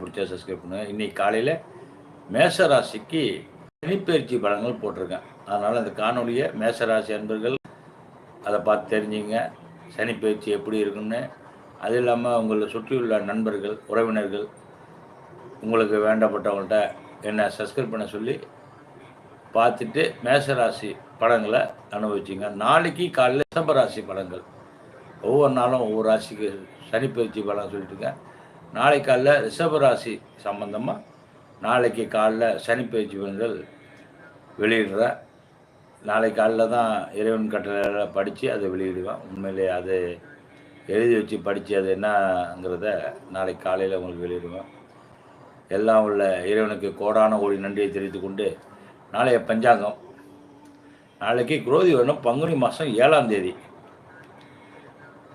பிடிச்சா சப்ஸ்கிரைப் பண்ணுங்கள் இன்னைக்கு காலையில் மேசராசிக்கு சனிப்பயிற்சி பலன்கள் போட்டிருக்கேன். அதனால் அந்த காணொலியை மேசராசி அன்பர்கள் அதை பார்த்து தெரிஞ்சுங்க. சனிப்பயிற்சி எப்படி இருக்குன்னு அது இல்லாமல் உங்களை சுற்றியுள்ள நண்பர்கள் உறவினர்கள் உங்களுக்கு வேண்டப்பட்டவங்கள்ட்ட என்னை சப்ஸ்கிரைப் பண்ண சொல்லி பார்த்துட்டு மேசராசி படங்களை அனுபவிச்சிங்க. நாளைக்கு காலையில் ரிஷபராசி படங்கள் ஒவ்வொரு நாளும் ஒவ்வொரு ராசிக்கு சனிப்பயிற்சி படம் சொல்லிட்டுருக்கேன். நாளை காலைல ரிஷபராசி சம்மந்தமாக நாளைக்கு காலைல சனிப்பயிற்சி பலன்கள் வெளியிடுறேன் நாளை காலைல தான் இறைவன் கட்டளையில் படித்து அதை வெளியிடுவேன். உண்மையிலே அது எழுதி வச்சு படித்து அது என்னங்கிறத நாளைக்கு காலையில் உங்களுக்கு வெளியிடுவேன். எல்லாம் உள்ள இறைவனுக்கு கோடான கோடி நன்றியை தெரிவித்து கொண்டு நாளைய பஞ்சாங்கம். நாளைக்கு குரோதி வரணும் பங்குனி மாதம் ஏழாம் தேதி.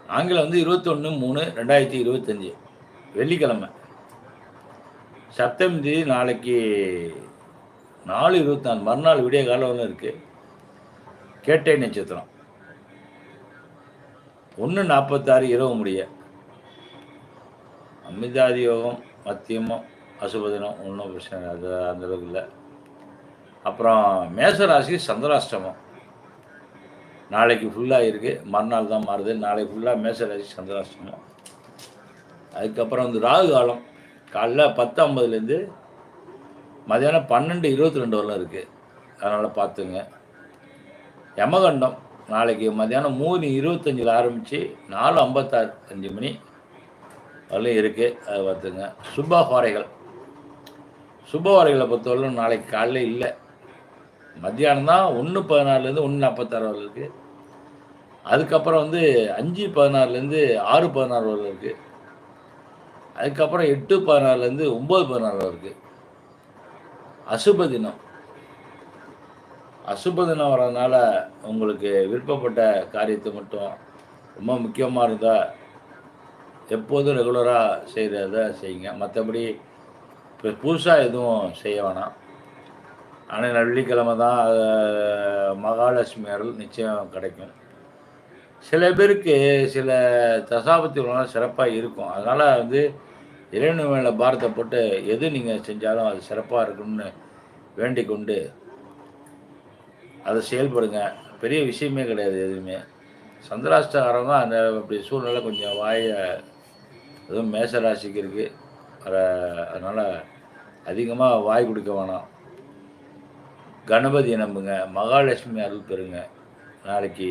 ஆங்கிலம் வந்து இருபத்தொன்று மூணு ரெண்டாயிரத்தி இருபத்தஞ்சி. வெள்ளிக்கிழமை. சப்தமி தேதி நாளைக்கு நாலு இருபத்தாறு மறுநாள் விடிய காலம் இருக்குது கேட்டை நட்சத்திரம். ஒன்று நாற்பத்தாறு இரவு முடிய. அமிதாதி யோகம் மத்தியமும் அசுபதினம் ஒன்றும் பிரச்சனை அது அந்த அளவுக்கு இல்லை. அப்புறம் மேசராசி சந்திராஷ்டமம். நாளைக்கு ஃபுல்லாக இருக்குது மறுநாள் தான் மாறுது. நாளைக்கு ஃபுல்லாக மேசராசி சந்திராஷ்டமம். அதுக்கப்புறம் வந்து ராகு காலம். காலைல பத்து ஐம்பதுலேருந்து மதியானம் பன்னெண்டு இருபத்தி ரெண்டு வரலாம் இருக்குது அதனால் பார்த்துங்க. யமகண்டம் நாளைக்கு மதியானம் மூணு இருபத்தஞ்சில் ஆரம்பித்து நாலு ஐம்பத்தாறு அஞ்சு மணி வரலையும் இருக்குது அதை பார்த்துங்க. சுபஹோரைகள் சுபஹோரைகளை பொறுத்தவரையிலும் நாளைக்கு காலையில் இல்லை. மத்தியானம் தான் ஒன்று பதினாறுலேருந்து ஒன்று நாற்பத்தாறு வரல இருக்குது அதுக்கப்புறம் வந்து அஞ்சு பதினாறுலேருந்து ஆறு பதினாறு வரல இருக்குது அதுக்கப்புறம் எட்டு பதினாறுலேருந்து ஒம்பது பதினாறு வரை இருக்குது அசுப தினம். அசுப தினம் வர்றதுனால உங்களுக்கு விருப்பப்பட்ட காரியத்தை மட்டும் ரொம்ப முக்கியமாக இருந்தால் எப்போதும் ரெகுலராக செய்கிறத செய்யுங்க. மற்றபடி இப்போ புதுசாக எதுவும் செய்ய வேணாம். ஆனால் வெள்ளிக்கிழமை தான் மகாலட்சுமி அருள் நிச்சயம் கிடைக்கும். சில பேருக்கு சில தசாபத்தி சிறப்பாக இருக்கும். அதனால் வந்து இறைவன் மேலே பாரத்தை போட்டு எது நீங்கள் செஞ்சாலும் அது சிறப்பாக இருக்கணும்னு வேண்டிக் கொண்டு அதை செயல்படுங்க. பெரிய விஷயமே கிடையாது எதுவுமே. சந்திராஷ்டகாரம் தான் அந்த அப்படி சூழ்நிலை கொஞ்சம் வாய எதுவும் மேசராசிக்கு இருக்குது வர அதனால் அதிகமாக வாய் கொடுக்க வேணாம். கணபதியை நம்புங்க. மகாலட்சுமி அருள் பெறுங்க. நாளைக்கு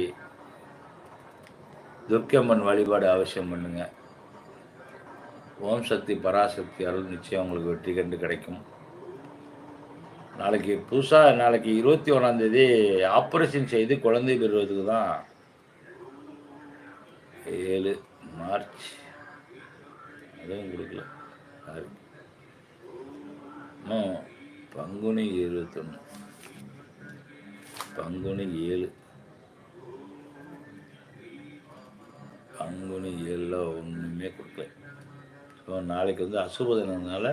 துர்க்கம்மன் வழிபாடு அவசியம் பண்ணுங்கள் ஓம் சக்தி பராசக்தி அருள் நிச்சயம் உங்களுக்கு வெற்றி கண்டு கிடைக்கும். நாளைக்கு புதுசாக நாளைக்கு இருபத்தி ஒன்றாந்தேதி ஆப்ரேஷன் செய்து குழந்தை பெறுவதுக்கு தான் ஏழு மார்ச். அதுவும் கொடுக்கல. இன்னும் பங்குனி இருபத்தொன்று பங்குனி ஏழு. பங்குனி ஏழில் ஒன்றுமே கொடுக்கல. இப்போ நாளைக்கு வந்து அசுபதினதுனால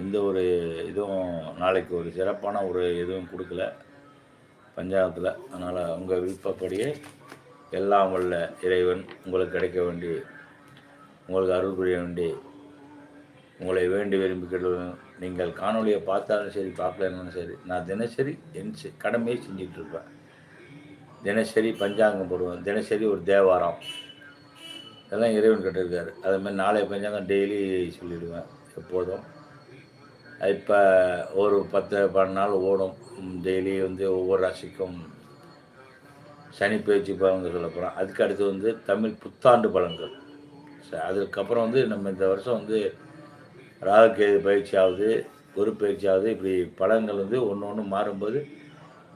எந்த ஒரு இதுவும் நாளைக்கு ஒரு சிறப்பான ஒரு எதுவும் கொடுக்கல. பஞ்சாங்கத்தில் அதனால் உங்கள் விருப்பப்படியே எல்லாம் வல்ல இறைவன் உங்களுக்கு கிடைக்க வேண்டி உங்களுக்கு அருள் புரிய வேண்டி உங்களை வேண்டி விரும்பி கேள்வன் நீங்கள் காணொலியை பார்த்தாலும் சரி பார்க்கலன்னு சரி நான் தினசரி என் கடமையை செஞ்சிகிட்ருப்பேன் தினசரி பஞ்சாங்கம் போடுவேன். தினசரி ஒரு தேவாரம். இதெல்லாம் இறைவன் கட்டிருக்காரு. அதேமாதிரி நாளை பஞ்சாங்கம் டெய்லி சொல்லிடுவேன் எப்போதும். இப்போ ஒரு பத்து பன்னெண்டு நாள் ஓடும். டெய்லி வந்து ஒவ்வொரு ராசிக்கும் சனி பயிற்சி பலன்கள் சொல்ல போகிறோம் அதுக்கு அடுத்து வந்து தமிழ் புத்தாண்டு பலன்கள். அதுக்கப்புறம் வந்து நம்ம இந்த வருஷம் வந்து ராகுக்கேது பயிற்சி ஆகுது குரு பயிற்சி ஆகுது. இப்படி பலன்கள் வந்து ஒன்று ஒன்று மாறும்போது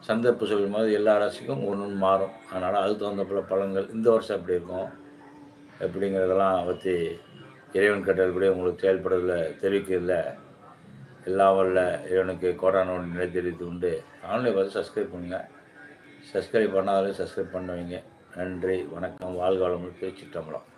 சந்தர்ப்ப சொல்லும் போது எல்லா ராசிக்கும் ஒன்று ஒன்று மாறும். அதனால் அதுக்கு தகுந்த பல பலன்கள். இந்த வருஷம் அப்படி இருக்கும். எப்படிங்கிறதெல்லாம் பற்றி இறைவன் கட்டளப்படி உங்களுக்கு செயல்படுறதுல தெரிவிக்கிறதுல எல்லா வரல இறைவனுக்கு கோடான நிலை தெரிவித்து உண்டு. ஆன்லைன் பார்த்து சப்ஸ்கிரைப் பண்ணுங்கள் சப்ஸ்கிரைப் பண்ணாதாலும் சப்ஸ்கிரைப் பண்ணுவீங்க. நன்றி வணக்கம் வாழ்க வளமுடன் தமிழம்.